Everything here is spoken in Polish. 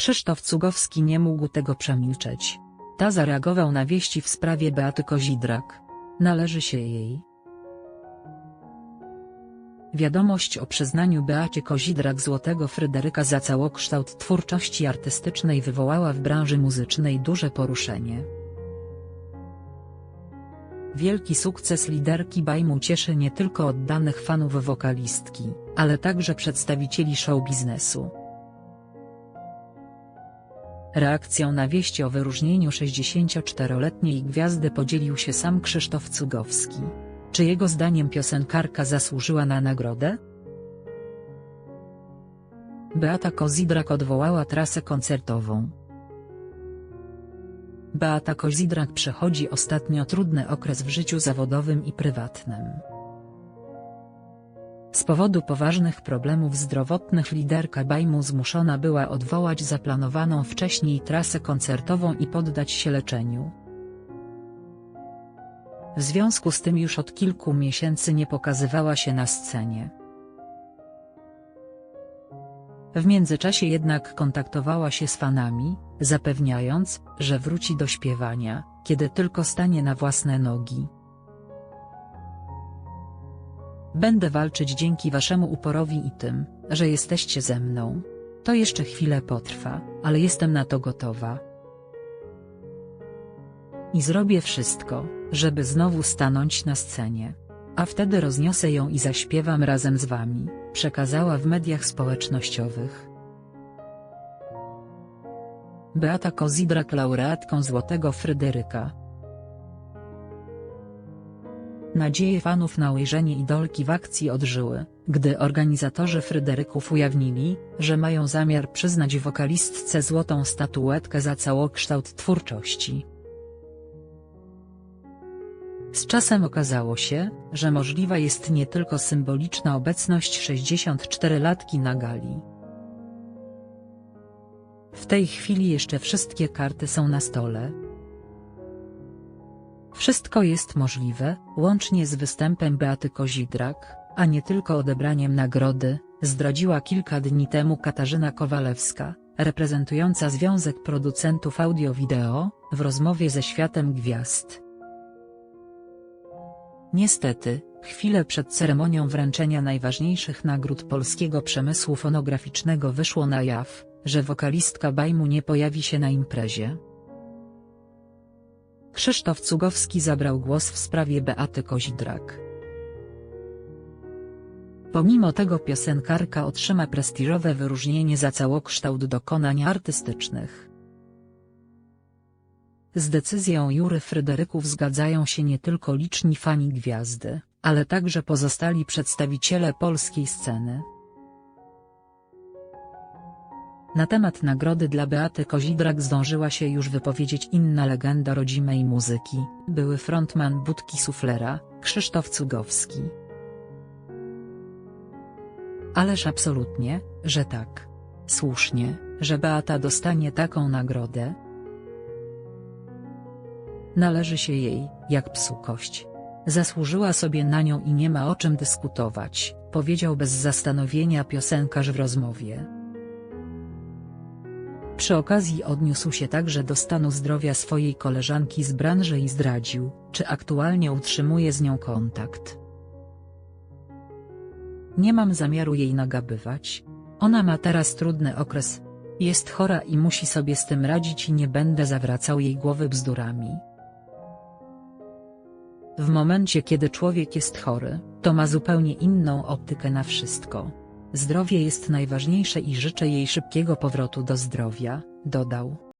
Krzysztof Cugowski nie mógł tego przemilczeć. Ta zareagował na wieści w sprawie Beaty Kozidrak. Należy się jej. Wiadomość o przyznaniu Beacie Kozidrak Złotego Fryderyka za całokształt twórczości artystycznej wywołała w branży muzycznej duże poruszenie. Wielki sukces liderki Bajmu cieszy nie tylko oddanych fanów wokalistki, ale także przedstawicieli show biznesu. Reakcją na wieści o wyróżnieniu 64-letniej gwiazdy podzielił się sam Krzysztof Cugowski. Czy jego zdaniem piosenkarka zasłużyła na nagrodę? Beata Kozidrak odwołała trasę koncertową. Beata Kozidrak przechodzi ostatnio trudny okres w życiu zawodowym i prywatnym. Z powodu poważnych problemów zdrowotnych liderka Bajmu zmuszona była odwołać zaplanowaną wcześniej trasę koncertową i poddać się leczeniu. W związku z tym już od kilku miesięcy nie pokazywała się na scenie. W międzyczasie jednak kontaktowała się z fanami, zapewniając, że wróci do śpiewania, kiedy tylko stanie na własne nogi. Będę walczyć dzięki waszemu uporowi i tym, że jesteście ze mną. To jeszcze chwilę potrwa, ale jestem na to gotowa. I zrobię wszystko, żeby znowu stanąć na scenie. A wtedy rozniosę ją i zaśpiewam razem z wami, przekazała w mediach społecznościowych. Beata Kozidrak laureatką Złotego Fryderyka. Nadzieje fanów na ujrzenie idolki w akcji odżyły, gdy organizatorzy Fryderyków ujawnili, że mają zamiar przyznać wokalistce złotą statuetkę za całokształt twórczości. Z czasem okazało się, że możliwa jest nie tylko symboliczna obecność 64-latki na gali. W tej chwili jeszcze wszystkie karty są na stole. Wszystko jest możliwe, łącznie z występem Beaty Kozidrak, a nie tylko odebraniem nagrody, zdradziła kilka dni temu Katarzyna Kowalewska, reprezentująca Związek Producentów Audio-Wideo, w rozmowie ze Światem Gwiazd. Niestety, chwilę przed ceremonią wręczenia najważniejszych nagród polskiego przemysłu fonograficznego wyszło na jaw, że wokalistka Bajmu nie pojawi się na imprezie. Krzysztof Cugowski zabrał głos w sprawie Beaty Kozidrak. Pomimo tego piosenkarka otrzyma prestiżowe wyróżnienie za całokształt dokonań artystycznych. Z decyzją Jury Fryderyków zgadzają się nie tylko liczni fani gwiazdy, ale także pozostali przedstawiciele polskiej sceny. Na temat nagrody dla Beaty Kozidrak zdążyła się już wypowiedzieć inna legenda rodzimej muzyki, były frontman Budki Suflera, Krzysztof Cugowski. Ależ absolutnie, że tak. Słusznie, że Beata dostanie taką nagrodę. Należy się jej, jak psu kość. Zasłużyła sobie na nią i nie ma o czym dyskutować, powiedział bez zastanowienia piosenkarz w rozmowie. Przy okazji odniósł się także do stanu zdrowia swojej koleżanki z branży i zdradził, czy aktualnie utrzymuje z nią kontakt. Nie mam zamiaru jej nagabywać. Ona ma teraz trudny okres. Jest chora i musi sobie z tym radzić i nie będę zawracał jej głowy bzdurami. W momencie kiedy człowiek jest chory, to ma zupełnie inną optykę na wszystko. Zdrowie jest najważniejsze i życzę jej szybkiego powrotu do zdrowia, dodał.